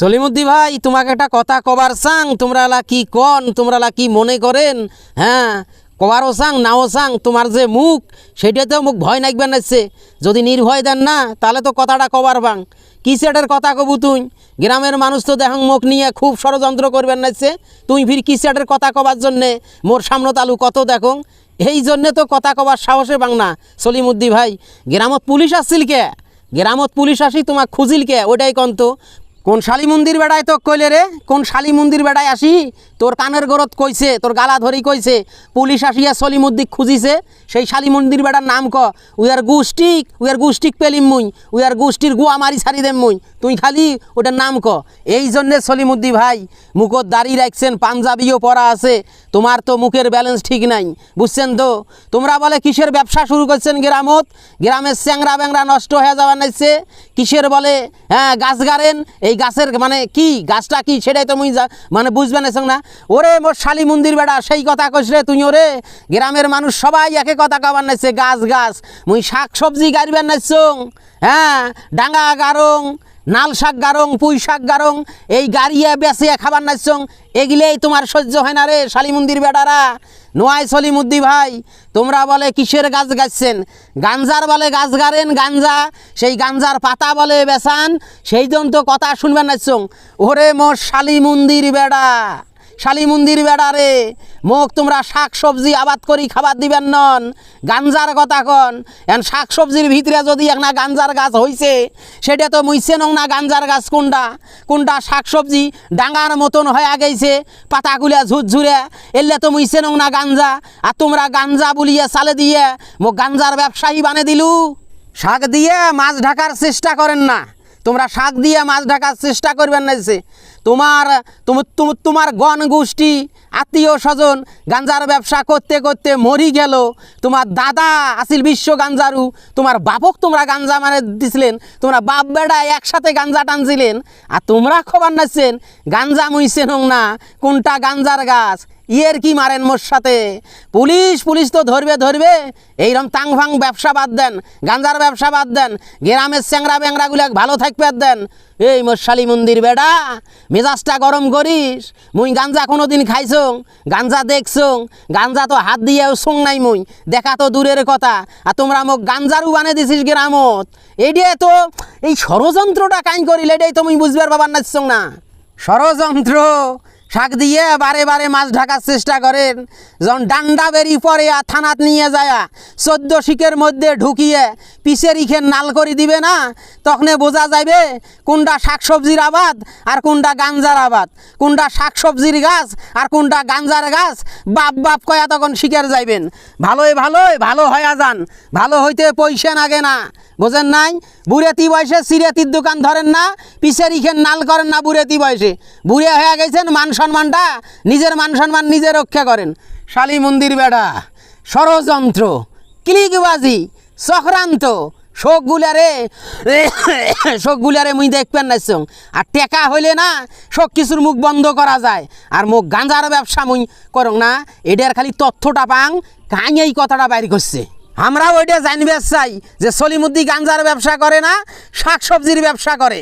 সলিমুদ্দি ভাই, তোমাকে একটা কথা কবার সাং তোমরা লা কি কন, তোমরা লা কি মনে করেন? হ্যাঁ কবারও সাং নাও সাং তোমার যে মুখ, সেটাতেও মুখ ভয় নাকবেন নাচছে যদি নির্ভয় দেন না, তাহলে তো কথাটা কবার বাং। কি সেটের কথা কবু তুই? গ্রামের মানুষ তো দেখাং মুখ নিয়ে খুব ষড়যন্ত্র করবেন নাচছে তুই ফির কি সেটের কথা কবার জন্যে? মোর সামনে তালু কত দেখো? এই জন্যে তো কথা কবার সাহসে বাং না সলিমুদ্দি ভাই। গ্রামত পুলিশ আসছিল কে? গ্রামত পুলিশ আসি তোমাক খুঁজিল কে? ওটাই কন্ত। কোন শালি মন্দির বেড়ায় তো কইলে রে? কোন শালি মন্দির বেড়ায় আসি? তোর কানের গরত কইছে, তোর গালা ধরি কইছে, পুলিশ আসিয়া সলিমুদ্দিক খুঁজিছে, সেই শালি মন্দির বেড়ার নাম ক? উয়ার গুষ্টিক উয়ার গুষ্টিক পেলিম মুই উয়ার গুষ্টির গুয়া মারি ছাড়ি দেম মুই, তুই খালি ওটার নাম ক। এই জন্যে সলিমুদ্দি ভাই, মুখত দাঁড়িয়ে রাখছেন পাঞ্জাবিও পরা আছে, তোমার তো মুখের ব্যালেন্স ঠিক নাই, বুঝছেন তো? তোমরা বলে কিসের ব্যবসা শুরু করছেন গ্রামত? গ্রামের স্যাংরা ব্যাংরা নষ্ট হয়ে যাওয়ার নাইছে, কিসের বলে? হ্যাঁ গাছ গাড়েন, এই গাছের মানে কি, গাছটা কি সেটাই তো মুই মানে বুঝবে না না। ওরে মোর শালি মন্দির বেড়া সেই কথা কইস রে তুই ওরে। গ্রামের মানুষ সবাই একে কথা কবার নাইছে, গাছ গাছ। মুই শাক সবজি গাড়িবার নাইছ হ্যাঁ ডাঙ্গা গারং নাল শাক গারং, পুঁই শাক গারং, এই গাড়িয়া বেসিয়া খাবার নাচছং এগুলেই তোমার সহ্য হয় না রে শালি মন্দির বেড়ারা নোয়াই সলিমুদ্দি ভাই, তোমরা বলে কিসের গাছ গাছছেন? গাঞ্জার বলে গাছ গাড়েন গাঞ্জা, সেই গাঞ্জার পাতা বলে বেসান, সেই জন্য তো কথা শুনবেন নাচছং ওরে মোর শালি মন্দির বেড়া শালি মন্দির বেড়া রে। মোক তোমরা শাক সবজি আবাদ করি খাবার দিবেন নন। গাঞ্জার কথা কন। এন শাক সবজির ভিতরে যদি একটা গাঞ্জার গাছ হইছে, সেটা তো মুইছে নং না গাঞ্জার গাছ কোনটা কোনটা শাক সবজি ডাঙার মতন হয়ে গেছে পাতাগুলা ঝুরঝুরে, এলে তো মুইছে নং না গাঞ্জা। আর তোমরা গাঞ্জা বলিয়ে চালে দিয়ে মোক গাঞ্জার ব্যবসায়ী বানে দিলু। শাক দিয়ে মাছ ঢাকার চেষ্টা করেন না। তোমরা শাক দিয়ে মাছ ঢাকার চেষ্টা করবেন না তোমার, তুম- তুম- তোমার গণ গোষ্ঠী, আত্মীয় স্বজন, গাঞ্জার ব্যবসা করতে করতে মরি গেল। তোমার দাদা আসিল বিশ্ব গাঞ্জারু, তোমার বাপক তোমরা গাঞ্জা মানে দিছিলেন, তোমরা বাপ বেড়া একসাথে গাঞ্জা টানছিলেন, আর তোমরা খবর নাচছেন গাঞ্জা মুইছেন না কোনটা গাঞ্জার গাছ, ইয়ের কি মারেন মোর সাথে? পুলিশ পুলিশ তো ধরবে ধরবে এইরকম তাং ফাং ব্যবসা বাদ দেন, গাঞ্জার ব্যবসা বাদ দেন, গ্রামের স্যাংরা ব্যাংরাগুলো ভালো থাকবে দেন। এই মশালি মন্দির বেডা, মেজাজটা গরম করিস। মুই গাঞ্জা কোনো দিন খাইছং, গাঞ্জা দেখছং, গাঞ্জা তো হাত দিয়েও সং নাই মুই। দেখা তো দূরের কথা। আর তোমরা মোক গাঞ্জারু বানে দিছিস গ্রামত। এডিয়ে তো এই ষড়যন্ত্রটা কাইন করিল এটাই তো মুই বুঝবার বাবার নাচছং না। ষড়যন্ত্র? শাক দিয়ে বারে বারে মাছ ঢাকার চেষ্টা করেন। যখন ডান্ডা বেরি পরে আর থানাত নিয়ে যায়, চোদ্দ শিখের মধ্যে ঢুকিয়ে পিসের ইখের নাল করে দিবে না, তখন বোঝা যাবে কোনটা শাকসবজির আবাদ আর কোনটা গাঞ্জার আবাদ। কোনটা শাকসবজির গাছ আর কোনটা গাঞ্জার গাছ, বাপ বাপ কয়া তখন শিখের যাইবেন। ভালোই ভালোই ভালো হয়ে যান। ভালো হইতে পয়সা লাগে না। বোঝেন নাই? বুড়েতি বয়সে সিরিয়াতির দোকান ধরেন না, পিসের ইখের নাল করেন না বুড়েতি বয়সে। বুড়ে হয়ে গেছেন, মান সম্মানটা নিজের মান সম্মান নিজে রক্ষা করেন। শালী মন্দির বেড়া, ষড়যন্ত্র, ক্লিকবাজি, চক্রান্ত শোকগুলারে শোকগুলারে মুই দেখবেন না সং। আর টেকা হইলে না সব কিছুর মুখ বন্ধ করা যায়, আর মুখ গাঁজার ব্যবসা মুই করং না। এটার খালি তথ্যটা পাং কাই এই কথাটা বাইর করছে। আমরা ওইটা জানবে চাই যে সলিমুদ্দি গাঞ্জার ব্যবসা করে না শাকসবজির ব্যবসা করে।